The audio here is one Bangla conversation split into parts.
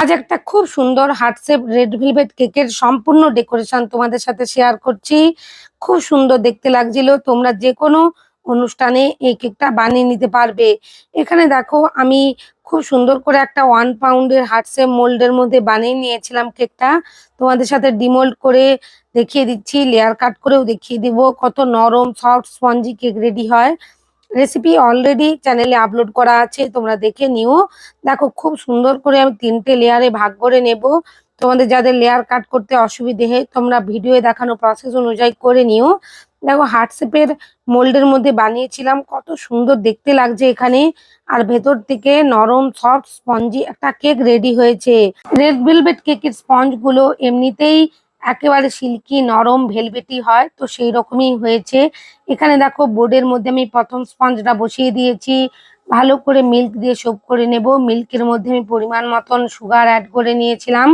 আজ একটা খুব সুন্দর হার্টশেপ রেড ভেলভেট কেকের সম্পূর্ণ ডেকোরেশন তোমাদের সাথে শেয়ার করছি। খুব সুন্দর দেখতে লাগছিল। তোমরা যে কোনো অনুষ্ঠানে এই কেকটা বানিয়ে নিতে পারবে। এখানে দেখো, আমি খুব সুন্দর করে একটা ওয়ান পাউন্ডের হার্টশেপ মোল্ডের মধ্যে বানিয়ে নিয়েছিলাম কেকটা তোমাদের সাথে ডিমোল্ড করে দেখিয়ে দিচ্ছি লেয়ার কাট করেও দেখিয়ে দিব। কত নরম সফট স্পঞ্জি কেক রেডি হয়। রেসিপি অলরেডি চ্যানেলে আপলোড করা আছে, তোমরা দেখে নিও। দেখো, খুব সুন্দর করে আমি তিনটে লেয়ারে ভাগ করে নেব। তোমাদের যাদের লেয়ার কাট করতে অসুবিধে হয়, তোমরা ভিডিওয়ে দেখানো প্রসেস অনুযায়ী করে নিও। দেখো হার্টশেপের মোল্ডের মধ্যে বানিয়েছিলাম, কত সুন্দর দেখতে লাগছে এখানে। আর ভেতর থেকে নরম সফট স্পঞ্জি একটা কেক রেডি হয়েছে। রেড ভেলভেট কেকের স্পঞ্জগুলো এমনিতেই একেবারে সিল্কি, নরম, ভেলভেটি হয়, তো সেই রকমই হয়েছে। এখানে দেখো, বোর্ডের মধ্যে আমি প্রথম স্পঞ্জটা বসিয়ে দিয়েছি। ভালো করে মিল্ক দিয়ে সোপ করে নেব। মিল্কের মধ্যে আমি পরিমাণ মতন সুগার অ্যাড করে নিয়েছিলাম।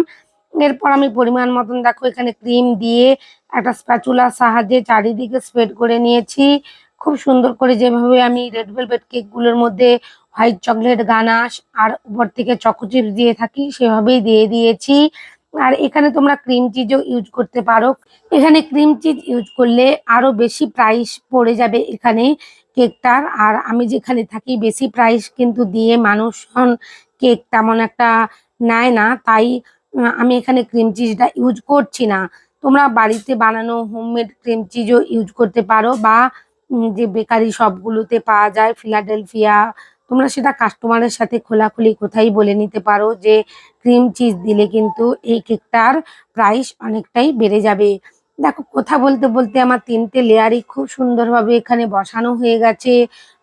এরপর আমি পরিমাণ মতন দেখো, এখানে ক্রিম দিয়ে একটা স্প্যাচুলার সাহায্যে চারিদিকে স্প্রেড করে নিয়েছি। খুব সুন্দর করে যেভাবে আমি রেড ভেলভেট কেকগুলোর মধ্যে হোয়াইট চকলেট, গানাশ আর উপর থেকে চকো চিপস দিয়ে থাকি, সেভাবেই দিয়ে দিয়েছি। আর এখানে তোমরা ক্রিম চিজও ইউজ করতে পারো। এখানে ক্রিম চিজ ইউজ করলে আরও বেশি প্রাইস পড়ে যাবে এখানে কেকটার আর আমি যেখানে থাকি বেশি প্রাইস কিন্তু দিয়ে মানুষ কেক তেমন একটা নেয় না। তাই আমি এখানে ক্রিম চিজটা ইউজ করছি না। তোমরা বাড়িতে বানানো হোমমেড ক্রিম চিজও ইউজ করতে পারো বা যে বেকারি শপগুলোতে পাওয়া যায় ফিলাডেলফিয়া তোমরা সেটা কাস্টমারের সাথে খোলাখুলি কোথায় বলে নিতে পারো যে ক্রিম চিজ দিলে কিন্তু এই কেকটার প্রাইস অনেকটাই বেড়ে যাবে। দেখো, কথা বলতে বলতে আমার তিনটে লেয়ারই খুব সুন্দরভাবে এখানে বসানো হয়ে গেছে।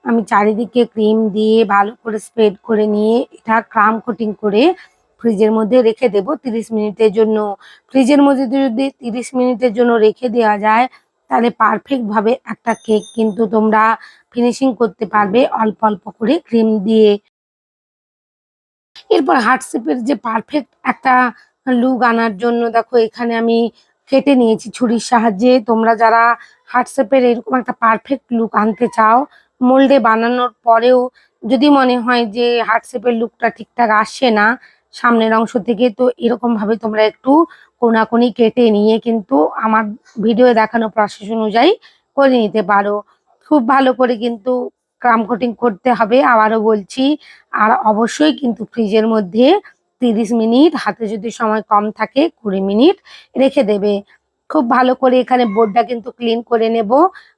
আমি চারিদিকে ক্রিম দিয়ে ভালো করে স্প্রেড করে নিয়ে এটা ক্রাম কোটিং করে ফ্রিজের মধ্যে রেখে দেব তিরিশ মিনিটের জন্য। ফ্রিজের মধ্যে যদি তিরিশ মিনিটের জন্য রেখে দেওয়া যায় তাহলে পারফেক্ট ভাবে একটা কেক কিন্তু তোমরা ফিনিশিং করতে পারবে অল্প অল্প করে ক্রিম দিয়ে। এরপর হার্ট শেপের যে পারফেক্ট একটা লুক আনার জন্য দেখো এখানে আমি কেটে নিয়েছি ছুরির সাহায্যে। তোমরা যারা হার্ট শেপের এরকম একটা পারফেক্ট লুক আনতে চাও মোল্ডে বানানোর পরেও যদি মনে হয় যে হার্ট শেপের লুকটা ঠিকঠাক আসে না সামনের অংশ থেকে, তো এরকম ভাবে তোমরা একটু কোনাকুনি কেটে নিয়ে কিন্তু আমার ভিডিও দেখানো প্রসেস অনুযায়ী করে নিতে পারো। খুব ভালো করে কিন্তু ক্রাম কোটিং করতে হবে, আবারও বলছি। আর অবশ্যই কিন্তু ফ্রিজের মধ্যে তিরিশ মিনিট, হাতে যদি সময় কম থাকে, কুড়ি মিনিট রেখে দেবে। খুব ভালো করে এখানে বোর্ডটা কিন্তু ক্লিন করে নেব।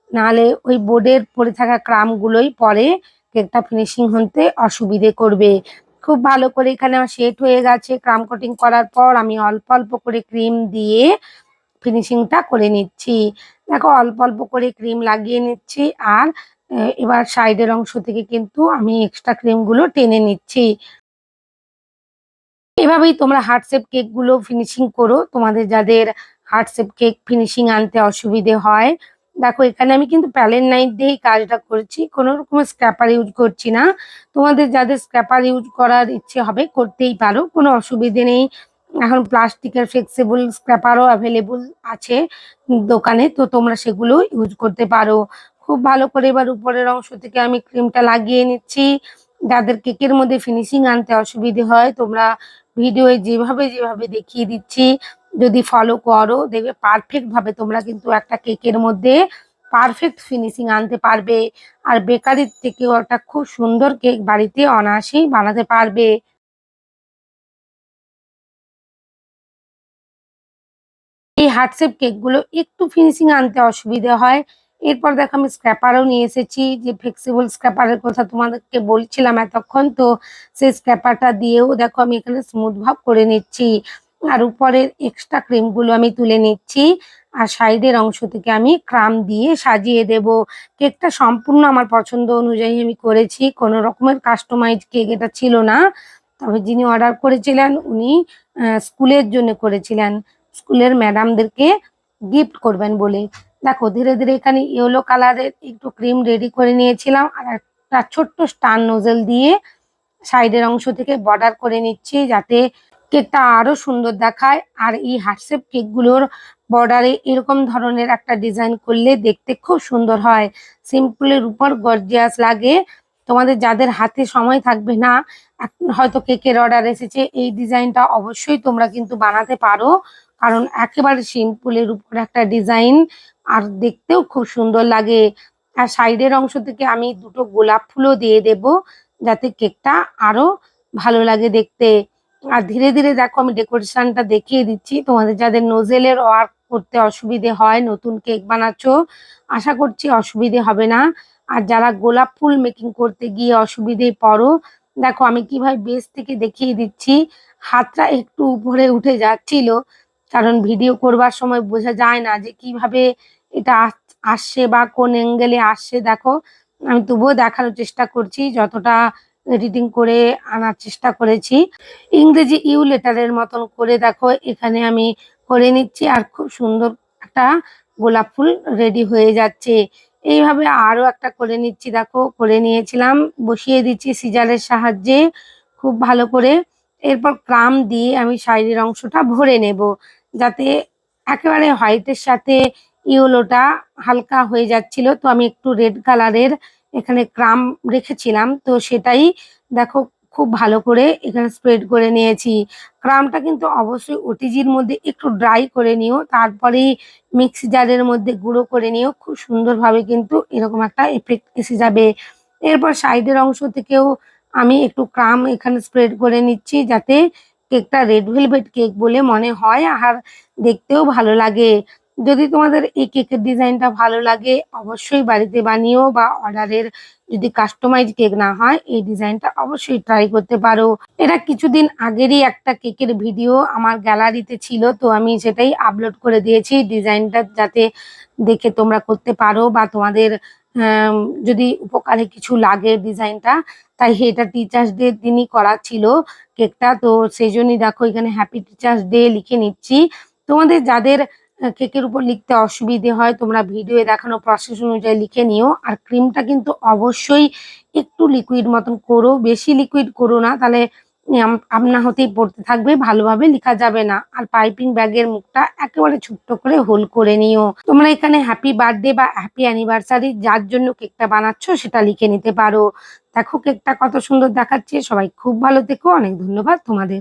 নাহলে ওই বোর্ডের পরে থাকা ক্রামগুলোই পরে কেকটা ফিনিশিং হতে অসুবিধে করবে। খুব ভালো করে এখানে আমার সেট হয়ে গেছে। ক্রাম কোটিং করার পর আমি অল্প অল্প করে ক্রিম দিয়ে ফিনিশিংটা করে নিচ্ছি। দেখো, অল্প অল্প করে ক্রিম লাগিয়ে নিচ্ছি আর এবার সাইডের অংশ থেকে কিন্তু আমি এক্সট্রা ক্রিমগুলো টেনে নিচ্ছি। এভাবেই তোমরা হার্ট শেপ কেকগুলো ফিনিশিং করো। তোমাদের যাদের হার্ট শেপ কেক ফিনিশিং আনতে অসুবিধে হয় দেখো, এখানে আমি কিন্তু প্যালেন নাইট দিয়েই কাজটা করছি। কোনো রকমের স্ক্র্যাপার ইউজ করছি না। তোমাদের যাদের স্ক্র্যাপার ইউজ করার ইচ্ছে হবে, করতেই পারো। কোনো অসুবিধে নেই। এখন প্লাস্টিকের ফ্লেক্সিবল স্ক্র্যাপারও অ্যাভেলেবল আছে দোকানে, তো তোমরা সেগুলো ইউজ করতে পারো। খুব ভালো করে এবার উপরের অংশ থেকে আমি ক্রিমটা লাগিয়ে নিচ্ছি। যাদের কেকের মধ্যে ফিনিশিং আনতে অসুবিধে হয়, তোমরা ভিডিওয়ে যেভাবে যেভাবে দেখিয়ে দিচ্ছি। যদি ফলো করো, দেখবে পারফেক্ট ভাবে তোমরা কিন্তু একটা কেকের মধ্যে পারফেক্ট ফিনিশিং আনতে পারবে। আর বেকারির থেকেও একটা খুব সুন্দর কেক বাড়িতে অনায়াসেই বানাতে পারবে। এই হার্টশেপ কেকগুলো একটু ফিনিশিং আনতে অসুবিধে হয়। এরপর দেখো আমি স্ক্র্যাপারও নিয়ে এসেছি, যে ফ্লেক্সিবল স্ক্র্যাপারের কথা তোমাদেরকে বলছিলাম এতক্ষণ, তো সেই স্ক্র্যাপারটা দিয়েও দেখো আমি এখানে স্মুথ ভাব করে নিচ্ছি। আর উপরের এক্সট্রা ক্রিমগুলো আমি তুলে নিচ্ছি। আর সাইডের অংশ থেকে আমি ক্রাম দিয়ে সাজিয়ে দেব। কেকটা সম্পূর্ণ আমার পছন্দ অনুযায়ী আমি করেছি। কোনো রকমের কাস্টমাইজ কেক এটা ছিল না। তবে যিনি অর্ডার করেছিলেন, উনি স্কুলের জন্য করেছিলেন। স্কুলের ম্যাডামদেরকে গিফট করবেন বলে। দেখো, ধীরে ধীরে এখানে ইয়েলো কালারের একটু ক্রিম রেডি করে নিয়েছিলাম। আর একটা ছোট্ট স্টার নোজেল দিয়ে সাইডের অংশ থেকে বর্ডার করে নিচ্ছি যাতে কেকটা আরও সুন্দর দেখায়। আর এই হার্টশেপ কেকগুলোর বর্ডারে এরকম ধরনের একটা ডিজাইন করলে দেখতে খুব সুন্দর হয়। সিম্পলের উপর গর্জিয়াস লাগে। তোমাদের যাদের হাতে সময় থাকবে না হয়তো কেকের অর্ডার এসেছে, এই ডিজাইনটা অবশ্যই তোমরা কিন্তু বানাতে পারো। কারণ একেবারে সিম্পলের উপর একটা ডিজাইন আর দেখতেও খুব সুন্দর লাগে। আর সাইডের অংশ থেকে আমি দুটো গোলাপ ফুলও দিয়ে দেব, যাতে কেকটা আরও ভালো লাগে দেখতে। আর ধীরে ধীরে দেখো আমি ডেকোরেশনটা দেখিয়ে দিচ্ছি। তোমাদের যাদের নোজেলের ওয়ার্ক করতে অসুবিধে হয়, নতুন কেক বানাচ্ছ, আশা করছি অসুবিধে হবে না। আর যারা গোলাপ ফুল মেকিং করতে গিয়ে অসুবিধে পড়ো, দেখো আমি কীভাবে বেস থেকে দেখিয়ে দিচ্ছি। হাতটা একটু উপরে উঠে যাচ্ছিল, কারণ ভিডিও করবার সময় বোঝা যায় না যে কীভাবে এটা আস- আসছে বা কোন অ্যাঙ্গেলে আসছে। দেখো, আমি তবুও দেখানোর চেষ্টা করছি, যতটা এডিটিং করে আনার চেষ্টা করেছি। ইংরেজি ইউ লেটারের মতন করে দেখো, এখানে আমি করে নিচ্ছি আর খুব সুন্দর একটা গোলাপ ফুল রেডি হয়ে যাচ্ছে। এইভাবে আরও একটা করে নিচ্ছি, দেখো, করে নিয়েছিলাম, বসিয়ে দিচ্ছি সিজারের সাহায্যে খুব ভালো করে। এরপর ক্রাম দিয়ে আমি শাড়ির অংশটা ভরে নেব, যাতে একেবারে হোয়াইটের সাথে ইয়েলোটা হালকা হয়ে যাচ্ছিল। তো আমি একটু রেড কালারের এখানে ক্রাম রেখেছিলাম। তো সেটাই দেখো খুব ভালো করে এখানে স্প্রেড করে নিয়েছি। ক্রামটা কিন্তু অবশ্যই ওটিজির মধ্যে একটু ড্রাই করে নিও, তারপরেই মিক্সি জারের মধ্যে গুঁড়ো করে নিও। খুব সুন্দরভাবে কিন্তু এরকম একটা এফেক্ট এসে যাবে। এরপর সাইডের অংশ থেকেও আমি একটু ক্রাম এখানে স্প্রেড করে নিচ্ছি, যাতে কেকটা রেড ভেলভেট কেক বলে মনে হয়, আর দেখতেও ভালো লাগে। যদি তোমাদের এই কেকের ডিজাইনটা ভালো লাগে, অবশ্যই বাড়িতে বানিও বা অর্ডারের যদি কাস্টমাইজ কেক না হয়, এই ডিজাইনটা অবশ্যই ট্রাই করতে পারো। এটা কিছুদিন আগেরই একটা কেকের ভিডিও আমার গ্যালারিতে ছিল, তো আমি সেটাই আপলোড করে দিয়েছি। ডিজাইনটা যাতে দেখে তোমরা করতে পারো বা তোমাদের যদি উপকারে কিছু লাগে ডিজাইনটা, তাই এটা টিচার্স ডে দিনই করা ছিল কেকটা। তো সেই জন্যই দেখো এখানে হ্যাপি টিচার্স ডে লিখে নিচ্ছি। তোমাদের যাদের কেকের উপর লিখতে অসুবিধে হয়, তোমরা ভিডিওয়ে দেখানো প্রসেস অনুযায়ী লিখে নিও। আর ক্রিমটা কিন্তু অবশ্যই একটু লিকুইড মতন করো, বেশি লিকুইড করো না, তাহলে আপনা হতেই পড়তে থাকবে, ভালোভাবে লেখা যাবে না। আর পাইপিং ব্যাগের মুখটা একেবারে ছোট্ট করে হোল করে নিও। তোমরা এখানে হ্যাপি বার্থডে বা হ্যাপি অ্যানিভার্সারি যার জন্য কেকটা বানাচ্ছো, সেটা লিখে নিতে পারো। দেখো কেকটা কত সুন্দর দেখাচ্ছে, সবাই খুব ভালো থেকো, অনেক ধন্যবাদ তোমাদের।